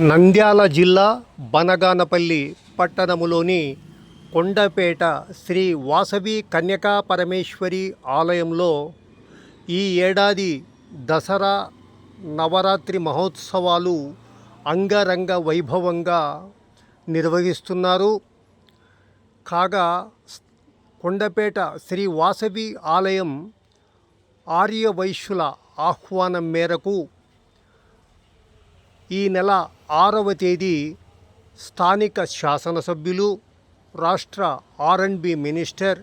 నంద్యాల జిల్లా బనగానపల్లి పట్టణములోని కొండపేట శ్రీ వాసవి కన్యకా పరమేశ్వరి ఆలయంలో ఈ ఏడాది దసరా నవరాత్రి మహోత్సవాలు అంగరంగ వైభవంగా నిర్వహిస్తున్నారు. కాగా కొండపేట శ్రీ వాసవి ఆలయం ఆర్యవైశ్యుల ఆహ్వానం మేరకు ఈ నెల ఆరవ తేదీ స్థానిక శాసనసభ్యులు రాష్ట్ర R and B minister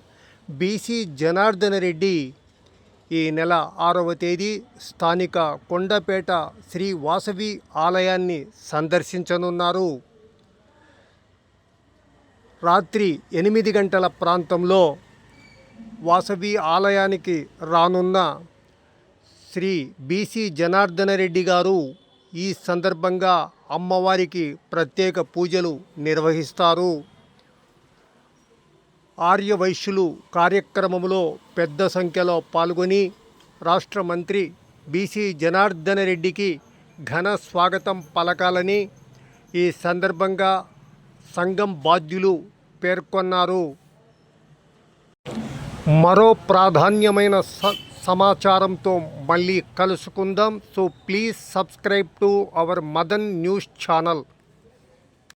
BC Janardhana Reddy. ఈ నెల ఆరవ తేదీ స్థానిక కొండపేట శ్రీ వాసవి ఆలయాన్ని సందర్శించనున్నారు. రాత్రి ఎనిమిది గంటల ప్రాంతంలో వాసవి ఆలయానికి రానున్న శ్రీ బీసీ జనార్దన రెడ్డి గారు ఈ సందర్భంగా అమ్మవారికి ప్రత్యేక పూజలు నిర్వహిస్తారు. ఆర్యవైశ్యులు కార్యక్రమంలో పెద్ద సంఖ్యలో పాల్గొని రాష్ట్ర మంత్రి బీసీ జనార్దన రెడ్డికి ఘన స్వాగతం పలకాలని ఈ సందర్భంగా సంఘం బాధ్యులు పేర్కొన్నారు. మరో ప్రాధాన్యమైన స సమాచారంతో మళ్ళీ కలుసుకుందాం. So please subscribe to our Madan news channel